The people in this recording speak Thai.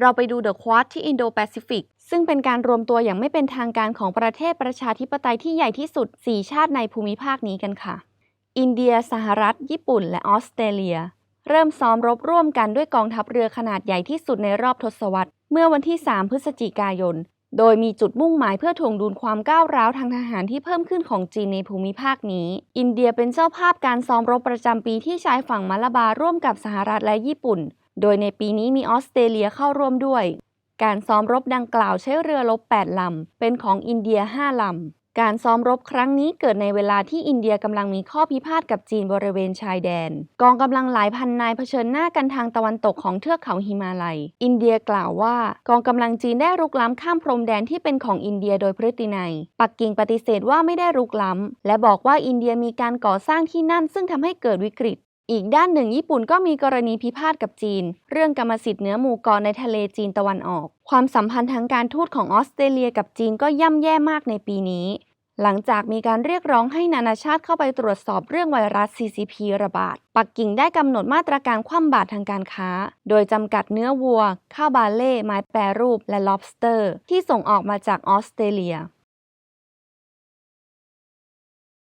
เราไปดูเดอะควอที่อินโดแปซิฟิกซึ่งเป็นการรวมตัวอย่างไม่เป็นทางการของประเทศประชาธิปไตยที่ใหญ่ที่สุด 4 ชาติในภูมิภาคนี้กันค่ะ อินเดีย สหรัฐ ญี่ปุ่น และออสเตรเลีย เริ่มซ้อมรบร่วมกันด้วยกองทัพเรือขนาดใหญ่ที่สุดในรอบทศวรรษ เมื่อวันที่ 3 พฤศจิกายน โดยมีจุดมุ่งหมายเพื่อถ่วงดุลความก้าวร้าวทางทหารที่เพิ่มขึ้นของจีนในภูมิภาคนี้ อินเดียเป็นเจ้าภาพการซ้อมรบประจำปีที่ชายฝั่งมาลาบาร่วมกับสหรัฐและญี่ปุ่น โดยในปีนี้มีออสเตรเลียเข้าร่วมด้วย การซ้อมรบดังกล่าวใช้เรือรบ 8 ลำ เป็นของอินเดีย 5 ลำ การซ้อมรบครั้งนี้เกิดในเวลาที่อินเดียกำลังมีข้อพิพาทกับจีนบริเวณชายแดน กองกำลังหลายพันนายเผชิญหน้ากันทางตะวันตกของเทือกเขาหิมาลัย อินเดียกล่าวว่า กองกำลังจีนได้รุกล้ำข้ามพรมแดนที่เป็นของอินเดียโดยพฤตินัย ปักกิ่งปฏิเสธว่าไม่ได้รุกล้ำ และบอกว่าอินเดียมีการก่อสร้างที่นั่นซึ่งทำให้เกิดวิกฤต อีกด้านหนึ่งญี่ปุ่นก็มีกรณีพิพาทกับจีน เรื่องกรรมสิทธิ์เนื้อหมูกาะในทะเลจีนตะวันออก ความสัมพันธ์ทางการทูตของออสเตรเลียกับจีนก็ย่ำแย่มากในปีนี้ หลังจากมีการเรียกร้องให้นานาชาติเข้าไปตรวจสอบเรื่องไวรัส CCP ระบาด ปักกิ่งได้กำหนดมาตรการคว่ำบาตรทางการค้า โดยจำกัดเนื้อวัว ข้าวบาเล่ ไม้แปรรูป และ lobster ที่ส่งออกมาจากออสเตรเลีย